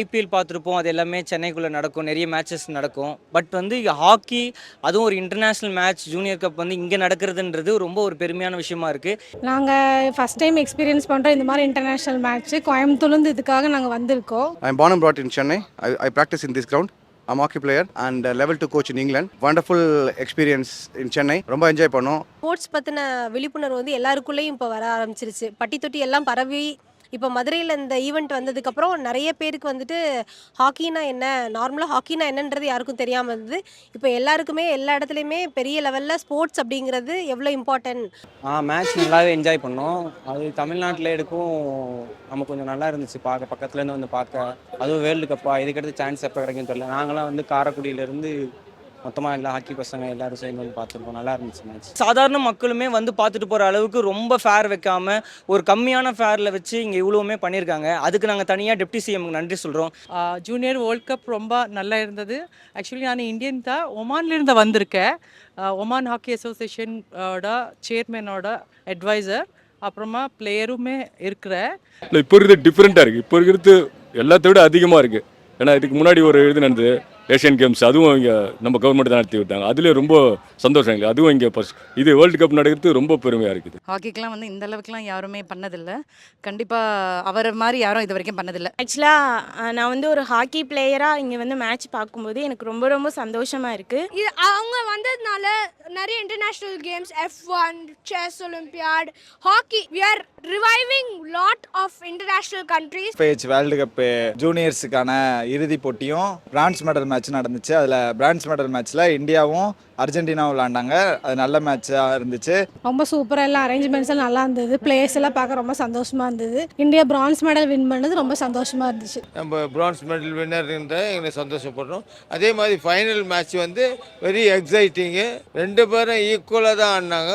IPL பார்த்துருப்போம் அது எல்லாமே சென்னைக்குள்ளே நடக்கும் நிறைய மேட்சஸ் நடக்கும் பட் வந்து ஹாக்கி அதுவும் ஒரு இன்டர்நேஷ்னல் மேட்ச் ஜூனியர் கப் வந்து இங்கே நடக்கிறதுன்றது ரொம்ப ஒரு பெருமையான விஷயமா இருக்குது நாங்கள் ஃபஸ்ட் டைம் எக்ஸ்பீரியன்ஸ் பண்ணுறோம் இந்த மாதிரி இன்டர்நேஷ்னல் மேட்ச்சு கோயம்புத்தூர்லேருந்து இதுக்காக நாங்கள் வந்திருக்கோம் I'm born and brought in Chennai. I, I practice in this ground. I'm a hockey player and uh, level 2 coach in England. Wonderful experience in Chennai. ரொம்ப enjoy பண்ணோம் sports பற்றின விழிப்புணர்வு வந்து எல்லாருக்குள்ளேயும் இப்போ வர ஆரம்பிச்சிருச்சு பட்டி தொட்டி எல்லாம் பரவி இப்போ மதுரையில் இந்த ஈவெண்ட் வந்ததுக்கப்புறம் நிறைய பேருக்கு வந்துட்டு ஹாக்கினா என்ன? நார்மலாக ஹாக்கினா என்னன்றது யாருக்கும் தெரியாமல் இருந்தது. இப்போ எல்லாருக்குமே எல்லா இடத்துலையுமே பெரிய லெவலில் ஸ்போர்ட்ஸ் அப்படிங்கிறது எவ்வளோ இம்பார்ட்டன்ட் ஆ மேட்ச் நல்லாவே என்ஜாய் பண்ணோம். அது தமிழ்நாட்டில் எடுக்கும் நமக்கு கொஞ்சம் நல்லா இருந்துச்சு. பார்க்க பக்கத்துலேருந்து வந்து பார்க்க. அதுவும் வேர்ல்டு கப்பா இதுக்கடுத்து சான்ஸ் எப்போ கிடைக்கும் தெரியல. நாங்களாம் வந்து காரைக்குடியிலேருந்து மொத்தமாக எல்லா ஹாக்கி பசங்க எல்லாரும் சேர்ந்து வந்து பார்த்துருக்கோம் நல்லா இருந்துச்சு மேட்ச் சாதாரண மக்களுமே வந்து பார்த்துட்டு போகிற அளவுக்கு ரொம்ப ஃபேர் வைக்காம ஒரு கம்மியான ஃபேரில் வச்சு இங்கே இவ்வளவுமே பண்ணியிருக்காங்க. அதுக்கு நாங்கள் தனியாக டெப்டி சிஎம்க்கு நன்றி சொல்கிறோம் ஜூனியர் வேர்ல்ட் கப் ரொம்ப நல்லா இருந்தது. ஆக்சுவலி நான் இந்தியன் தான் ஒமான்லேருந்து வந்திருக்கேன். ஒமான் ஹாக்கி அசோசியேஷனோட சேர்மனோட அட்வைசர் அப்புறமா பிளேயருமே இருக்கிறேன். இல்லை இப்போ இருக்கிறது டிஃப்ரெண்ட்டாக இருக்குது இப்போ இருக்கிறது எல்லாத்த விட அதிகமாக இருக்குது ஏன்னா இதுக்கு முன்னாடி ஒரு இது நடந்தது ஏஷியன் கேம்ஸ் அதுவும் இங்கே நம்ம கவர்மெண்ட் தான் நடத்தி விட்டாங்க. அதுலேயே ரொம்ப சந்தோஷம் எங்களுக்கு. அதுவும் இங்கே ஃபஸ்ட் இது வேர்ல்டு கப் நடக்கிறது ரொம்ப பெருமையாக இருக்குது. ஹாக்கிக்கெலாம் வந்து இந்த அளவுக்குலாம் யாருமே பண்ணதில்லை. கண்டிப்பாக அவரை மாதிரி யாரும் இது வரைக்கும் பண்ணதில்லை. ஆக்சுவலாக நான் வந்து ஒரு ஹாக்கி பிளேயராக இங்கே வந்து மேட்ச் பார்க்கும்போது எனக்கு ரொம்ப ரொம்ப சந்தோஷமாக இருக்குது இது அவங்க வந்ததுனால நிறைய international games F one chess Olympiad hockey we are reviving lot of international countries page world cup ஜூனியர்ஸுக்கான இறுதிப் போட்டியும் பிரான்ஸ் மெடல் மேட்ச் நடந்துச்சு. அதில் பிரான்ஸ் மெடல் மேட்ச்சில் இந்தியாவும் அர்ஜென்டினாவும் விளாண்டாங்க அது நல்ல மேட்சாக இருந்துச்சு. ரொம்ப சூப்பராக எல்லாம் அரேஞ்ச்மெண்ட்ஸ் எல்லாம் நல்லா இருந்தது. பிளேயர்ஸ் எல்லாம் பார்க்க ரொம்ப சந்தோஷமாக இருந்தது. இந்தியா பிரான்ஸ் மெடல் வின் பண்ணது ரொம்ப சந்தோஷமாக இருந்துச்சு. நம்ம பிரான்ஸ் மெடல் வின்னர்ன்ற எங்களுக்கு சந்தோஷப்படுறோம். அதே மாதிரி ஃபைனல் மேட்ச் வந்து வெரி எக்ஸைட்டிங்கு ரெண்டு பேரும் ஈக்குவலாக தான் ஆடினாங்க.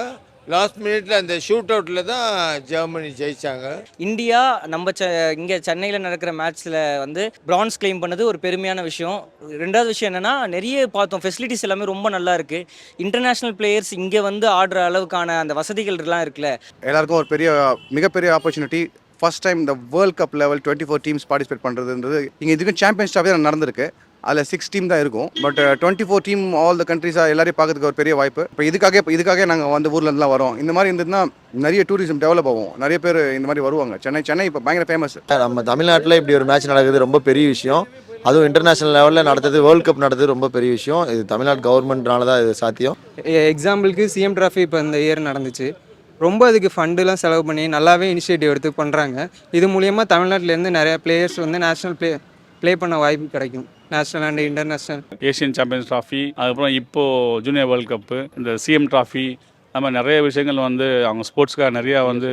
லாஸ்ட் மினிட்ல அந்த ஷூட் அவுட்டில் தான் ஜெர்மனி ஜெயிச்சாங்க. இந்தியா நம்ம செ இங்கே சென்னையில் நடக்கிற மேட்ச்சில் வந்து பிரான்ஸ் கிளைம் பண்ணது ஒரு பெருமையான விஷயம். ரெண்டாவது விஷயம் என்னென்னா நிறைய பார்த்தோம். ஃபெசிலிட்டிஸ் எல்லாமே ரொம்ப நல்லா இருக்குது இன்டர்நேஷ்னல் பிளேயர்ஸ் இங்கே வந்து ஆடுற அளவுக்கான அந்த வசதிகள்லாம் இருக்குல்ல. எல்லாருக்கும் ஒரு பெரிய மிகப்பெரிய ஆப்பர்ச்சுனிட்டி ஃபர்ஸ்ட் டைம் இந்த world cup level twenty four teams participate பண்ணுறதுன்றது இங்கே இதுக்கும் சாம்பியன்ஸ் தான் நடந்திருக்கு. அதில் சிக்ஸ் டீம் தான் இருக்கும். But twenty four team all the கண்ட்ரீஸாக எல்லாரையும் பார்க்கறதுக்கு ஒரு பெரிய வாய்ப்பு. இப்போ இதுக்காக இப்போ இதுக்காக நாங்கள் வந்து ஊர்லேருந்துலாம் வரோம். இந்த மாதிரி இருந்ததுன்னா நிறைய டூரிசம் டெவலப் ஆகும். நிறைய பேர் இந்த மாதிரி வருவாங்க. சென்னை சென்னை இப்போ பயங்கர ஃபேமஸ் நம்ம தமிழ்நாட்டில் இப்படி ஒரு மேட்ச் நடக்குது ரொம்ப பெரிய விஷயம். அதுவும் இன்டர்நேஷனல் லெவலில் நடத்துறது வேர்ல்ட் கப் நடத்துறது ரொம்ப பெரிய விஷயம். இது தமிழ்நாடு கவர்மெண்ட்னால தான் இது சாத்தியம். எக்ஸாம்பிளுக்கு சிஎம் டிராஃபி இப்போ இந்த இயர் நடந்துச்சு. ரொம்ப அதுக்கு ஃபண்டுலாம் செலவு பண்ணி நல்லாவே இனிஷியேட்டிவ் எடுத்து பண்ணுறாங்க இது மூலியமாக தமிழ்நாட்டிலேருந்து நிறைய பிளேயர்ஸ் வந்து நேஷ்னல் ப்ளே ப்ளே பண்ண வாய்ப்பு கிடைக்கும். National and international Asian champions trophy அதுக்கப்புறம் இப்போது ஜூனியர் வேர்ல்டு கப்பு இந்த சிஎம் ட்ராஃபி அது மாதிரி நிறைய விஷயங்கள் வந்து அவங்க ஸ்போர்ட்ஸ்க்காக நிறையா வந்து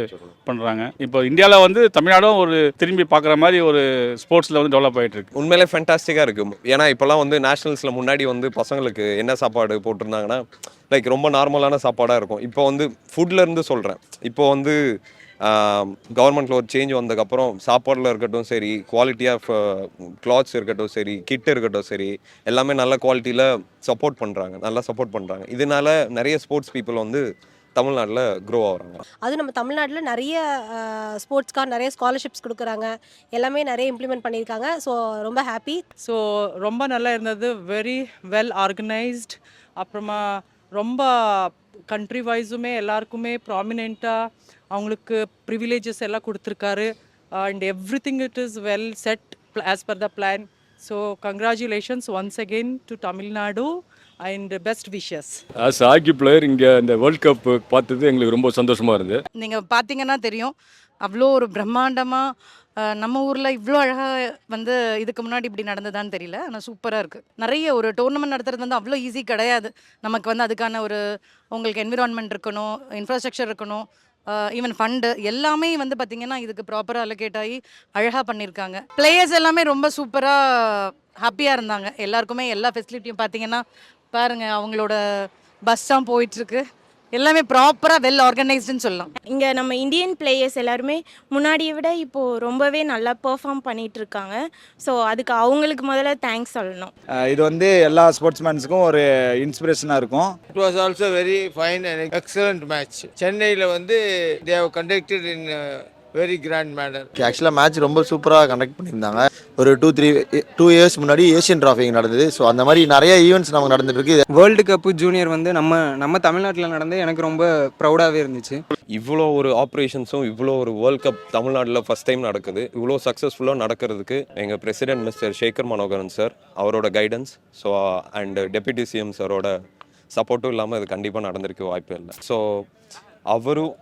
பண்ணுறாங்க இப்போ இந்தியாவில் வந்து தமிழ்நாடும் ஒரு திரும்பி பார்க்குற மாதிரி ஒரு ஸ்போர்ட்ஸில் வந்து டெவலப் ஆகிட்டு இருக்கு. உண்மையிலே ஃபென்டாஸ்டிக்காக இருக்குது ஏன்னா இப்போல்லாம் வந்து நேஷனல்ஸில் முன்னாடி வந்து பசங்களுக்கு என்ன சாப்பாடு போட்டிருந்தாங்கன்னா லைக் ரொம்ப நார்மலான சாப்பாடாக இருக்கும். இப்போ வந்து ஃபுட்ல இருந்து சொல்கிறேன் இப்போ வந்து கவர்மெண்ட்டில் ஒரு சேஞ்ச் வந்ததுக்கப்புறம் சாப்பாடில் இருக்கட்டும் சரி குவாலிட்டி ஆஃப் கிளாத்ஸ் இருக்கட்டும் சரி கிட் இருக்கட்டும் சரி எல்லாமே நல்ல குவாலிட்டியில் சப்போர்ட் பண்ணுறாங்க நல்லா சப்போர்ட் பண்ணுறாங்க இதனால நிறைய ஸ்போர்ட்ஸ் பீப்புள் வந்து தமிழ்நாட்டில் க்ரோ ஆகுறாங்க. அதுவும் நம்ம தமிழ்நாட்டில் நிறைய ஸ்போர்ட்ஸ்க்காக நிறைய ஸ்காலர்ஷிப்ஸ் கொடுக்குறாங்க. எல்லாமே நிறைய இம்ப்ளிமெண்ட் பண்ணியிருக்காங்க. ஸோ ரொம்ப ஹாப்பி ஸோ ரொம்ப நல்லா இருந்தது. வெரி வெல் ஆர்கனைஸ்ட் அப்புறமா ரொம்ப கண்ட்ரி வைஸுமே எல்லாருக்குமே ப்ராமினெண்ட்டாக அவங்களுக்கு ப்ரிவிலேஜஸ் எல்லாம் கொடுத்துருக்காரு. And everything it is well set as per the plan so congratulations once again to Tamil Nadu and best wishes as hockey player இங்கே இந்த வேர்ல்ட் கப் பார்த்தது எங்களுக்கு ரொம்ப சந்தோஷமாக இருந்தது. நீங்கள் பார்த்தீங்கன்னா தெரியும் அவ்வளோ ஒரு பிரம்மாண்டமாக நம்ம ஊரில் இவ்வளோ அழகாக வந்து இதுக்கு முன்னாடி இப்படி நடந்ததான்னு தெரியல. ஆனால் சூப்பராக இருக்குது நிறைய ஒரு டோர்னமெண்ட் நடத்துறது வந்து அவ்வளோ ஈஸி கிடையாது. நமக்கு வந்து அதுக்கான ஒரு உங்களுக்கு என்விரான்மெண்ட் இருக்கணும் இன்ஃப்ராஸ்ட்ரக்சர் இருக்கணும். ஈவன் ஃபண்டு எல்லாமே வந்து பார்த்திங்கன்னா இதுக்கு ப்ராப்பராக அலோகேட் ஆகி அழகாக பண்ணியிருக்காங்க பிளேயர்ஸ் எல்லாமே ரொம்ப சூப்பராக ஹாப்பியாக இருந்தாங்க. எல்லாருக்குமே எல்லா ஃபெசிலிட்டியும் பார்த்தீங்கன்னா பாருங்கள் அவங்களோட பஸ் தான் போயிட்டுருக்கு எல்லாமே ப்ராப்பராக வெல் ஆர்கனைஸ்டுன்னு சொல்லலாம். இங்கே நம்ம இந்தியன் பிளேயர்ஸ் எல்லாருமே முன்னாடியை விட இப்போது ரொம்பவே நல்லா பெர்ஃபார்ம் பண்ணிட்டு இருக்காங்க ஸோ அதுக்கு அவங்களுக்கு முதல்ல தேங்க்ஸ் சொல்லணும். இது வந்து எல்லா ஸ்போர்ட்ஸ்மேன்ஸுக்கும் ஒரு இன்ஸ்பிரேஷனாக இருக்கும். It was also very fine and excellent match சென்னையில் வந்து they've conducted in very grand manner ஆக்சுவலாக மேட்ச் ரொம்ப சூப்பராக கண்டக்ட் பண்ணியிருந்தாங்க. ஒரு டூ த்ரீ டூ இயர்ஸ் முன்னாடி ஏஷியன் டிராஃபி நடந்தது. ஸோ அந்த மாதிரி நிறைய ஈவெண்ட்ஸ் நமக்கு நடந்துட்டு இருக்கு. வேர்ல்டு கப்பு ஜூனியர் வந்து நம்ம நம்ம தமிழ்நாட்டில் நடந்து எனக்கு ரொம்ப ப்ரௌடாகவே இருந்துச்சு. இவ்வளோ ஒரு ஆப்ரேஷன்ஸும் இவ்வளோ ஒரு வேர்ல்ட் கப் தமிழ்நாட்டில் ஃபஸ்ட் டைம் நடக்குது. இவ்வளோ சக்ஸஸ்ஃபுல்லாக நடக்கிறதுக்கு எங்கள் president mister Sekar Manoharan sir அவரோட guidance so and deputy CM சாரோட சப்போர்ட்டும் இல்லாமல் இது கண்டிப்பாக நடந்திருக்க வாய்ப்பே இல்லை. ஸோ அவரும்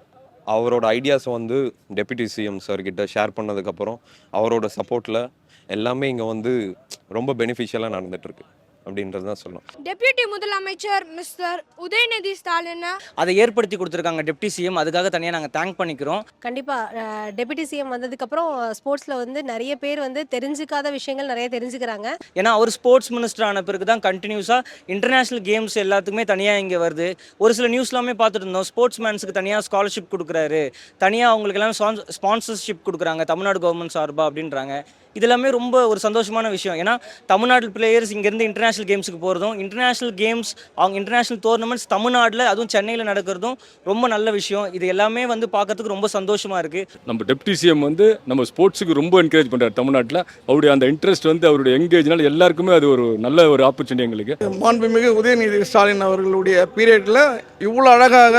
அவரோட ஐடியாஸை வந்து டெப்யூட்டி சிஎம் சார்கிட்ட ஷேர் பண்ணதுக்கப்புறம் அவரோட சப்போர்ட்டில் எல்லாமே இங்கே வந்து ரொம்ப பெனிஃபிஷியலாக நடந்துட்டுருக்கு அப்படின்றது தான் சொல்லணும். டெப்யூட்டி முதலமைச்சர் மிஸ்டர் உதயநிதி ஸ்டாலின் அதை ஏற்படுத்தி கொடுத்துருக்காங்க டெப்டி சிஎம் அதுக்காக தனியாக நாங்கள் தேங்க் பண்ணிக்கிறோம். கண்டிப்பாக டெபுட்டி சிஎம் வந்ததுக்கப்புறம் ஸ்போர்ட்ஸில் வந்து நிறைய பேர் வந்து தெரிஞ்சுக்காத விஷயங்கள் நிறைய தெரிஞ்சுக்கிறாங்க. ஏன்னா அவர் ஸ்போர்ட்ஸ் மினிஸ்டர் ஆன பிறகு தான் கண்டினியூஸாக இன்டர்நேஷ்னல் கேம்ஸ் எல்லாத்துக்குமே தனியாக இங்கே வருது. ஒரு சில நியூஸ்லாமே பார்த்துட்டு இருந்தோம். ஸ்போர்ட்ஸ் மேன்ஸுக்கு தனியாக ஸ்காலர்ஷிப் கொடுக்குறாரு. தனியாக அவங்களுக்கு எல்லாம் ஸ்பான்சர்ஷிப் கொடுக்குறாங்க. தமிழ்நாடு கவர்மெண்ட் சார்பா அப்படின்றாங்க. இது எல்லாமே ரொம்ப ஒரு சந்தோஷமான விஷயம். ஏன்னா தமிழ்நாடு பிளேயர்ஸ் இங்கேருந்து இன்டர்நேஷ்னல் கேம்ஸுக்கு போகிறதும் இன்டர்நேஷ்னல் கேம்ஸ் அவங்க இன்டர்நேஷ்னல் டோர்னமெண்ட்ஸ் தமிழ்நாட்டில் அதுவும் சென்னையில் நடக்கிறதும் ரொம்ப நல்ல விஷயம். இது எல்லாமே வந்து பார்க்கறதுக்கு ரொம்ப சந்தோஷமாக இருக்குது நம்ம டெப்டி சிஎம் வந்து நம்ம ஸ்போர்ட்ஸுக்கு ரொம்ப என்கரேஜ் பண்ணுறாரு தமிழ்நாட்டில். அவருடைய அந்த இன்ட்ரெஸ்ட் வந்து அவருடைய எங்கேஜ்னால எல்லாருக்குமே அது ஒரு நல்ல ஒரு ஆப்பர்ச்சுனிட்டி எங்களுக்கு. மாண்புமிகு உதயநிதி ஸ்டாலின் அவர்களுடைய பீரியடில் இவ்வளோ அழகாக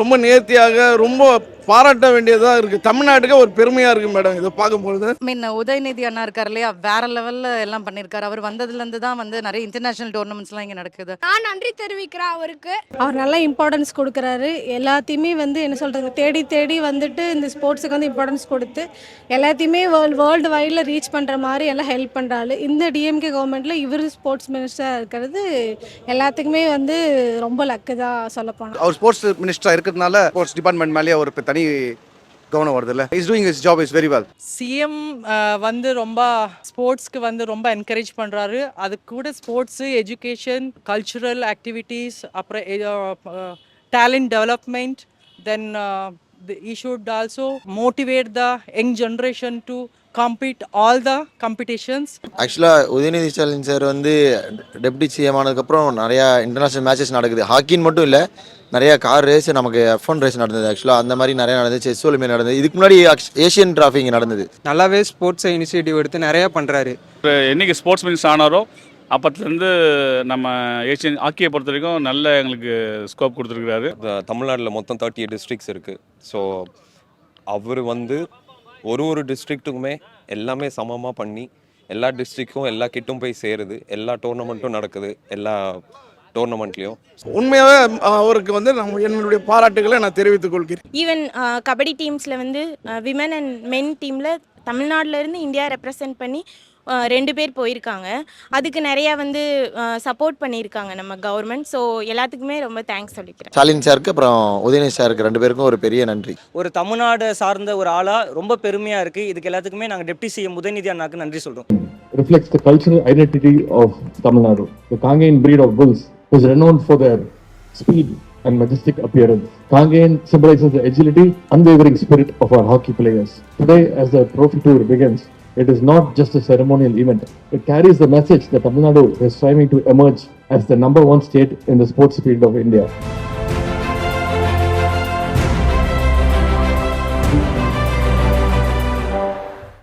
ரொம்ப நேர்த்தியாக ரொம்ப பாராட்ட வேண்டியதாக இருக்குது தமிழ்நாட்டுக்கு ஒரு பெருமையாக இருக்குது மேடம் இதை பார்க்கும்பொழுது. மீன் உதயநிதி அண்ணா இருக்கார் இல்லையா? வேற லெவலில் எல்லாம் பண்ணியிருக்காரு அவர் வந்ததுலேருந்து தான் வந்து நிறைய இன்டர்நேஷனல் டோர்னமெண்ட்ஸ்லாம் இங்கே நடக்குது. நான் நன்றி தெரிவிக்கிறேன் அவருக்கு. அவர் நல்லா இம்பார்ட்டன்ஸ் கொடுக்குறாரு. எல்லாத்தையுமே வந்து என்ன சொல்கிறது தேடி தேடி வந்துட்டு இந்த ஸ்போர்ட்ஸுக்கு வந்து இம்பார்ட்டன்ஸ் கொடுத்து எல்லாத்தையுமே வேர்ல்டு வேர்ல்டு வைடில் ரீச் பண்ணுற மாதிரி எல்லாம் ஹெல்ப் பண்ணுறாரு இந்த டிஎம்கே கவர்மெண்ட்டில் இவர் ஸ்போர்ட்ஸ் மினிஸ்டராக இருக்கிறது எல்லாத்துக்குமே வந்து ரொம்ப லக்கு தான் சொல்லப்போனால் அவர் ஸ்போர்ட்ஸ் மினிஸ்டராக இருக்கிறதுனால ஸ்போர்ட்ஸ் டிபார்ட்மெண்ட் மேலேயே ஒரு தனி கவனம் வருது இல்லை? He's doing his job is very well CM வந்து ரொம்ப ஸ்போர்ட்ஸ்க்கு வந்து ரொம்ப என்கரேஜ் பண்ணுறாரு அது கூட ஸ்போர்ட்ஸு எஜுகேஷன் கல்ச்சுரல் ஆக்டிவிட்டீஸ் அப்புறம் talent development then he should also motivate the young generation to compete all the competitions. ஆக்சுவலாக உதயநிதி ஸ்டாலின் சார் வந்து டெப்டி சிஎம் ஆனதுக்கப்புறம் நிறையா இன்டர்நேஷ்னல் மேட்சஸ் நடக்குது. ஹாக்கின்னு மட்டும் இல்லை நிறையா கார் ரேஸ் நமக்கு எஃப் ஒன் ரேஸ் நடந்தது ஆக்சுவலாக அந்த மாதிரி நிறையா நடந்தது செஸ் ஒலிம்பியா நடந்தது. இதுக்கு முன்னாடி ஏஷியன் டிராஃபி இங்கே நடந்தது. நல்லாவே ஸ்போர்ட்ஸை இனிஷியேட்டிவ் எடுத்து நிறையா பண்ணுறாரு என்னைக்கு ஸ்போர்ட்ஸ் மினிஸ்டர் ஆனாரோ அப்பத்துலேருந்து நம்ம ஏஷியன் ஹாக்கியை பொறுத்த வரைக்கும் நல்ல எங்களுக்கு ஸ்கோப் கொடுத்துருக்காரு தமிழ்நாட்டில் மொத்தம் தேர்ட்டி எயிட் டிஸ்ட்ரிக்ஸ் இருக்குது ஸோ அவர் வந்து ஒரு ஒரு டிஸ்ட்ரிக்ட்டுக்குமே எல்லாமே சமமாக பண்ணி எல்லா டிஸ்ட்ரிக்ட்க்கும் எல்லா கிட்டும் போய் சேருது. எல்லா டோர்னமெண்ட்டும் நடக்குது எல்லா டோர்னமெண்ட்லேயும் உண்மையாகவே அவருக்கு வந்து நம்ம என்னுடைய பாராட்டுகளை நான் தெரிவித்துக் கொள்கிறேன். ஈவன் கபடி டீம்ஸில் வந்து விமன் அண்ட் மென் டீமில் தமிழ்நாட்டிலேருந்து இந்தியா ரெப்ரசன்ட் பண்ணி ரெண்டு பேர் போயிருக்காங்க அதுக்கு நிறையா வந்து சப்போர்ட் பண்ணியிருக்காங்க நம்ம கவர்மெண்ட் ஸோ எல்லாத்துக்குமே ரொம்ப தேங்க்ஸ் சொல்லிக்கிறேன் ஸ்டாலின் சாருக்கு அப்புறம் உதயநிதி சாருக்கு ரெண்டு பேருக்கும் ஒரு பெரிய நன்றி ஒரு தமிழ்நாடு சார்ந்த ஒரு ஆளாக ரொம்ப பெருமையாக இருக்குது இதுக்கு எல்லாத்துக்குமே நாங்கள் டெப்டி சிஎம் உதயநிதி அண்ணாக்கு நன்றி சொல்கிறோம் reflects the cultural identity of Tamil Nadu. The Kangayan breed of bulls is renowned for their speed and majestic appearance. Kangayan symbolizes the agility, unwavering spirit of our hockey players. Today, as the trophy tour begins, it is not just a ceremonial event. It carries the message that Tamil Nadu is striving to emerge as the number one state in the sports field of India.